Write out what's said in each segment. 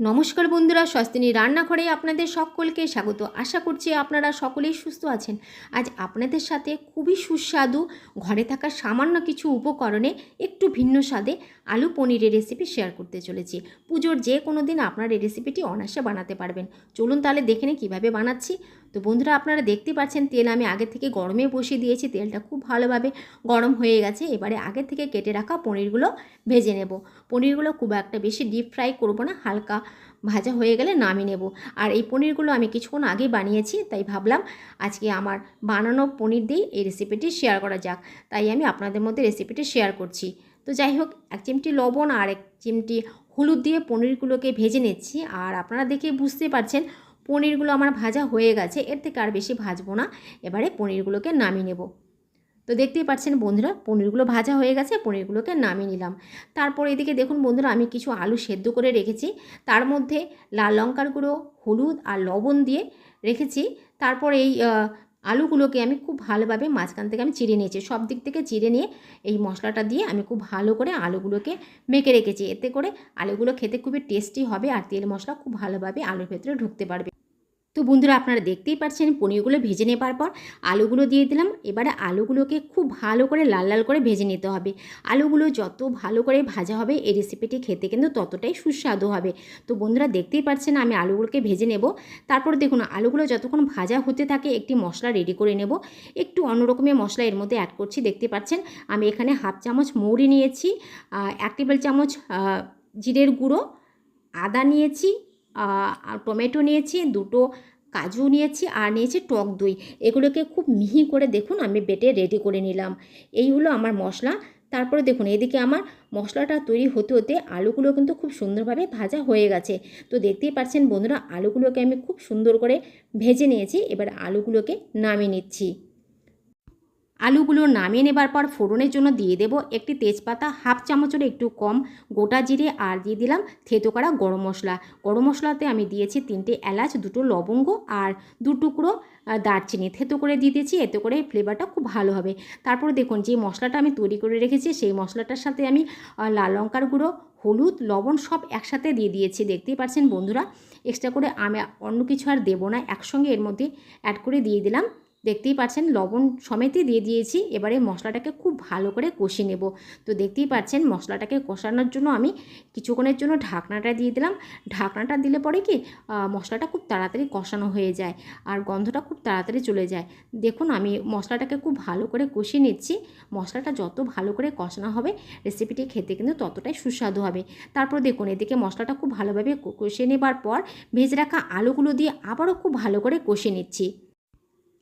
নমস্কার বন্ধুরা, স্বস্তিনী রান্নাঘরে আপনাদের সকলকে স্বাগত। আশা করছি আপনারা সকলেই সুস্থ আছেন। আজ আপনাদের সাথে খুবই সুস্বাদু, ঘরে থাকা সামান্য কিছু উপকরণে একটু ভিন্ন স্বাদে আলু পনিরের রেসিপি শেয়ার করতে চলেছি। পুজোর যে কোনো দিন আপনার এই রেসিপিটি অনায়াসে বানাতে পারবেন। চলুন তাহলে দেখে নিই কীভাবে বানাচ্ছি। তো বন্ধুরা আপনারা দেখতে পাচ্ছেন তেল আমি আগে থেকে গরমে বসিয়ে দিয়েছি, তেলটা খুব ভালোভাবে গরম হয়ে গেছে। এবারে আগে থেকে কেটে রাখা পনিরগুলো ভেজে নেব। পনিরগুলো খুব একটা বেশি ডিপ ফ্রাই করব না, হালকা ভাজা হয়ে গেলে নামিয়ে নেব। আর এই পনিরগুলো আমি কিছুক্ষণ আগেই বানিয়েছি, তাই ভাবলাম আজকে আমার বানানো পনির দিয়েই এই রেসিপিটি শেয়ার করা যাক। তাই আমি আপনাদের মধ্যে রেসিপিটি শেয়ার করছি। তো যাই হোক, এক চিমটি লবণ আর এক চিমটি হলুদ দিয়ে পনিরগুলোকে ভেজে নিচ্ছি। আর আপনারা দেখে বুঝতে পারছেন পনিরগুলো আমার ভাজা হয়ে গেছে, এর থেকে আর বেশি ভাজবো না। এবারে পনিরগুলোকে নামিয়ে নেব। তো দেখতেই পাচ্ছেন বন্ধুরা, পনিরগুলো ভাজা হয়ে গেছে, পনিরগুলোকে নামিয়ে নিলাম। তারপর এদিকে দেখুন বন্ধুরা, আমি কিছু আলু সেদ্ধ করে রেখেছি। তার মধ্যে লাল লঙ্কার গুঁড়ো, হলুদ আর লবণ দিয়ে রেখেছি। তারপর এই আলুগুলোকে আমি খুব ভালোভাবে মাঝখান থেকে আমি চিড়ে নিয়েছি। সব দিক থেকে চিড়ে নিয়ে এই মশলাটা দিয়ে আমি খুব ভালো করে আলুগুলোকে মেখে রেখেছি। এতে করে আলুগুলো খেতে খুবই টেস্টি হবে আর তেল মশলা খুব ভালোভাবে আলুর ভেতরে ঢুকতে পারবে। তো বন্ধুরা আপনারা দেখতেই পাচ্ছেন পনিরগুলো ভেজে নেবার পর আলুগুলো দিয়ে দিলাম। এবারে আলুগুলোকে খুব ভালো করে লাল লাল করে ভেজে নিতে হবে। আলুগুলো যত ভালো করে ভাজা হবে, এই রেসিপিটি খেতে কিন্তু ততটাই সুস্বাদু হবে। তো বন্ধুরা দেখতেই পাচ্ছেন আমি আলুগুলোকে ভেজে নেব। তারপর দেখুন, আলুগুলো যতক্ষণ ভাজা হতে থাকে, একটি মশলা রেডি করে নেব। একটু অন্যরকমের মশলা এর মধ্যে অ্যাড করছি, দেখতে পাচ্ছেন। আমি এখানে হাফ চামচ মৌরি নিয়েছি এক টেবিল চামচ জিরের গুঁড়ো, আদা নিয়েছি টমেটো নিয়েছি, দুটো কাজু নিয়েছি আর নিয়েছি টক দই। এগুলোকে খুব মিহি করে দেখুন, আমি বেটে রেডি করে নিলাম। এই হলো আমার মশলা। তারপরে দেখুন, এদিকে আমার মশলাটা তৈরি হতে হতে আলুগুলো কিন্তু খুব সুন্দরভাবে ভাজা হয়ে গেছে। তো দেখতেই পাচ্ছেন বন্ধুরা, আলুগুলোকে আমি খুব সুন্দর করে ভেজে নিয়েছি। এবার আলুগুলোকে নামিয়ে নিচ্ছি। আলুগুলো নামিয়ে নেবার পর ফোড়নের জন্য দিয়ে দেব একটি তেজপাতা, হাফ চামচের একটু কম গোটা জিরে আর দিয়ে দিলাম থেতো করা গরম মশলা। গরম মশলাতে আমি দিয়েছি তিনটে এলাচ, দুটো লবঙ্গ আর দু টুকরো দারচিনি। থেতো করে দিয়ে দিয়েছি, এতে করে ফ্লেভারটা খুব ভালো হবে। তারপরে দেখুন যে মশলাটা আমি তৈরি করে রেখেছি, সেই মশলাটার সাথে আমি লাল লঙ্কার গুঁড়ো, হলুদ, লবণ সব একসাথে দিয়ে দিয়েছি। দেখতেই পাচ্ছেন বন্ধুরা, এক্সট্রা করে আমি অন্য কিছু আর দেবো না, একসঙ্গে এর মধ্যে অ্যাড করে দিয়ে দিলাম। দেখতেই পাচ্ছেন লবণ সমেতই দিয়ে দিয়েছি। এবারে মশলাটাকে খুব ভালো করে কষিয়ে নেব। তো দেখতেই পাচ্ছেন মশলাটাকে কষানোর জন্য আমি কিছুক্ষণের জন্য ঢাকনাটা দিয়ে দিলাম। ঢাকনাটা দিলে পরে কি মশলাটা খুব তাড়াতাড়ি কষানো হয়ে যায় আর গন্ধটা খুব তাড়াতাড়ি চলে যায়। দেখুন আমি মশলাটাকে খুব ভালো করে কষিয়ে নিচ্ছি। মশলাটা যত ভালো করে কষানো হবে রেসিপিটি খেতে কিন্তু ততটাই সুস্বাদু হবে। তারপর দেখুন এদিকে মশলাটা খুব ভালোভাবে ক- কষিয়ে নেবার পর ভেজে রাখা আলুগুলো দিয়ে আবারও খুব ভালো করে কষিয়ে নিচ্ছি।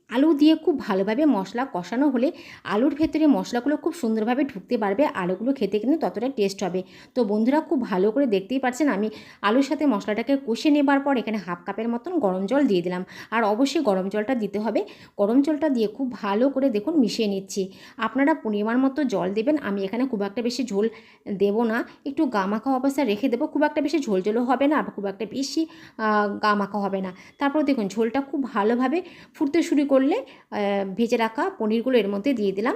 আলু দিয়ে খুব ভালোভাবে মশলা কষানো হলে আলুর ভেতরে মশলাগুলো খুব সুন্দরভাবে ঢুকতে পারবে আলুগুলো খেতে কিন্তু ততটা টেস্ট হবে। তো বন্ধুরা খুব ভালো করে দেখতেই পাচ্ছেন আমি আলুর সাথে মশলাটাকে কষে নেবার পর এখানে হাফ কাপের মতন গরম জল দিয়ে দিলাম। আর অবশ্যই গরম জলটা দিতে হবে। গরম জলটা দিয়ে খুব ভালো করে দেখুন মিশিয়ে নিচ্ছি। আপনারা পরিমাণ মতো জল দেবেন আমি এখানে খুব একটা বেশি ঝোল দেবো না। একটু গা মাখা অবস্থায় রেখে দেবো খুব একটা বেশি ঝোল ঝোলও হবে না আবার খুব একটা বেশি আহ, গা মাখা হবে না। তারপর দেখুন ঝোলটা খুব ভালোভাবে ফুটতে শুরু আহ, ভেজে রাখা পনিরগুলো এর মধ্যে দিয়ে দিলাম।